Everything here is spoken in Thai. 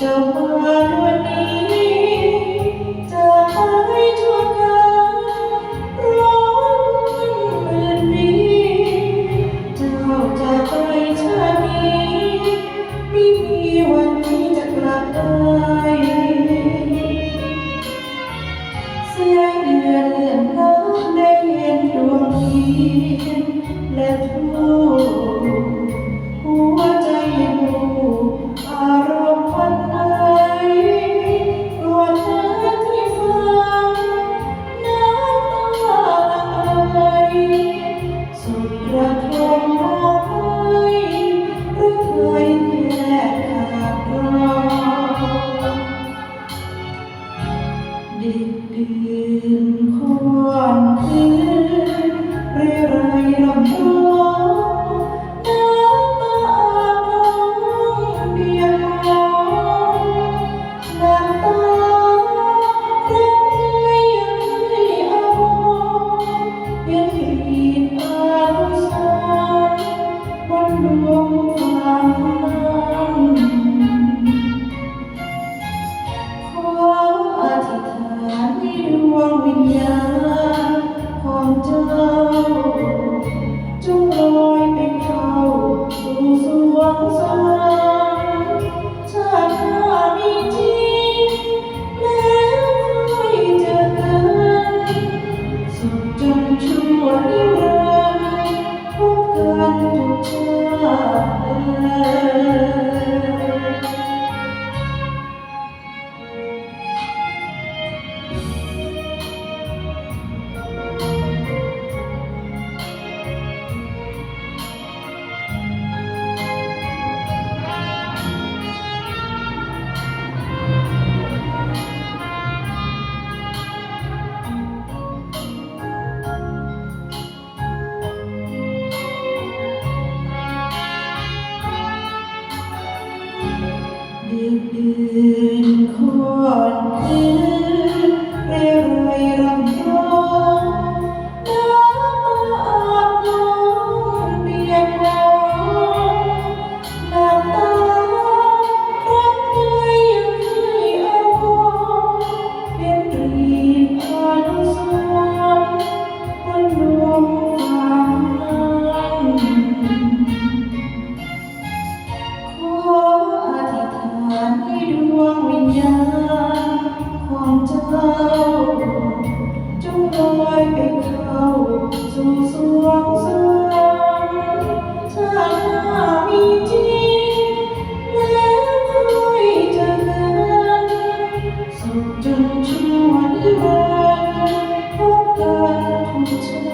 จะมาวันนี้จะให้ทั่วกันร้อนเหมือนปีเจ้าจะไปชาตินี้ไม่มีวันที่จะกลับได้ 永垂 คนอื่นเร็วไวรำร้อง tonight.